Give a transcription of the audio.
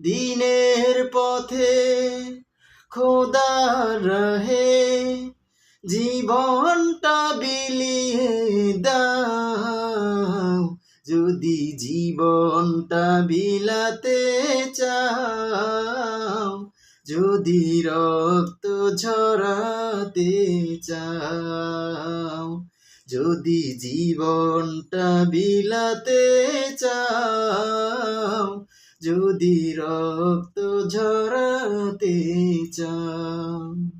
দিনের পথে খোদার রহে, জীবনটা বিলিয়ে দাও। যদি জীবনটা বিলাতে চাও, যদি রক্ত ঝরাতে চাও, যদি জীবনটা বিলাতে চাও যদি রক্ত ঝরাতে চাও।